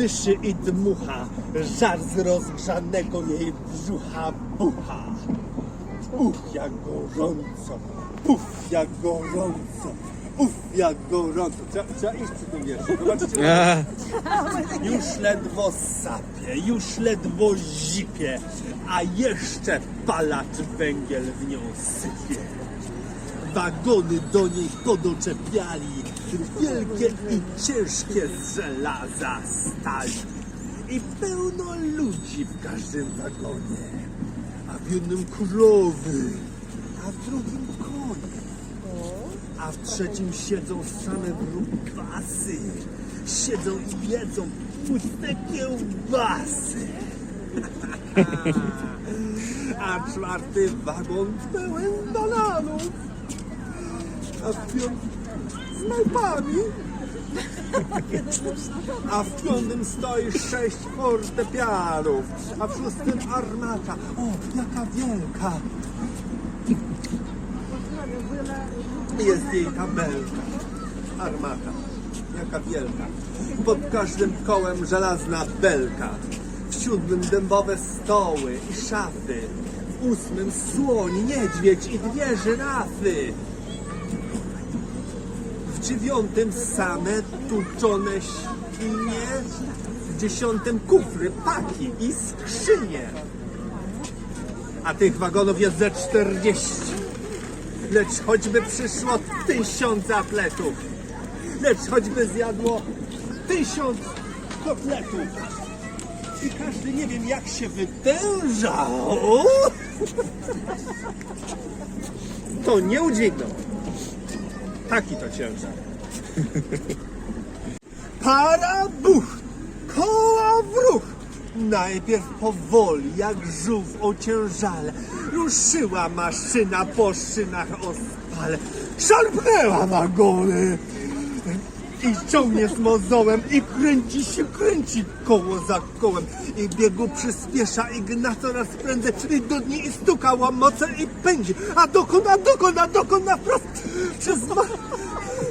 dyszy i dmucha, żar z rozgrzanego jej brzucha bucha. Uch, jak gorąco, puf, jak gorąco, uf, jak gorąco. Trzeba, trzeba iść przy tym wierszu, zobaczycie. Już ledwo sapie, już ledwo zipie, a jeszcze palacz węgiel w nią sypie. Wagony do niej podoczepiali, wielkie i ciężkie z żelaza stali. I pełno ludzi w każdym wagonie, a w jednym krowy, a w drugim konie, a w trzecim siedzą same brukasy. Siedzą i jedzą puste kiełbasy. A czwarty wagon pełen bananów. A w piątym z. A w piątym stoi sześć fortepianów. A w szóstym armata. O, jaka wielka. Jest jej tabelka. Armata. Jaka wielka. Pod każdym kołem żelazna belka. W siódmym dębowe stoły i szafy. W ósmym słoń, niedźwiedź i dwie żyrafy. W dziewiątym same tuczone świnie. W dziesiątym kufry, paki i skrzynie. A tych wagonów jest ze czterdzieści. Lecz choćby przyszło tysiąc atletów. Lecz choćby zjadło tysiąc kotletów. I każdy nie wiem jak się wytężał. To nie udźwignął. Taki to ciężar. Para buch, koła w ruch. Najpierw powoli, jak żółw o ciężale, ruszyła maszyna po szynach o spale. Szarpnęła wagony i ciągnie z mozołem i kręci się, kręci koło za kołem i biegu przyspiesza i gna coraz prędzej i do dni i stuka łamoce i pędzi. A dokąd, a dokąd, a dokąd na wprost przez ma...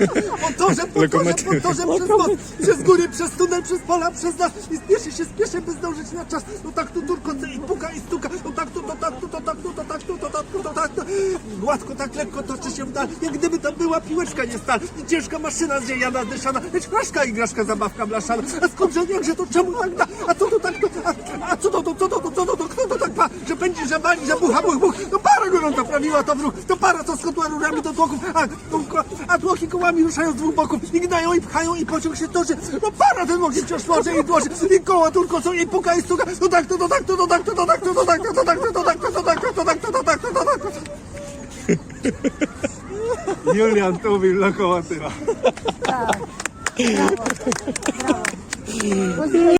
Po torze, po torze, po torze, przez most, przez góry, przez tunel, przez pola, przez las. I spieszy się, spieszy, by zdążyć na czas. No tak tu turkoce i puka i stuka, no tak tu, to tak tu, to tak tu, to tak tu, to tak tu, to tak tu. Gładko, tak lekko toczy się w dal, jak gdyby to była piłeczka nie stal. I ciężka maszyna zjejana, dyszana, lecz fraszka igraszka, zabawka blaszana. A skądże, jakże to, czemu tak da, a co to tak, to, a, a co to, to, co to, to, co to, to, kto to tak pa, że pędzi, że wali, że bucha, buch, buch, to para gorąca prawiła to wróg, to para co skotła rurami do tłoków, a, a tłoki kołami ruszają z dwóch boków i gnają i pchają i pociąg się toczy, no para ten nogi wciąż tłoczy i tłoczy i koła turkocą i puka i stuka, to tak, to, to tak, to, to tak, to, to tak, to, to tak, to, to tak, to, to tak, to, to tak, to, to tak, to, to tak, to, to tak, to, to Julian Tuwil, lokomotywa.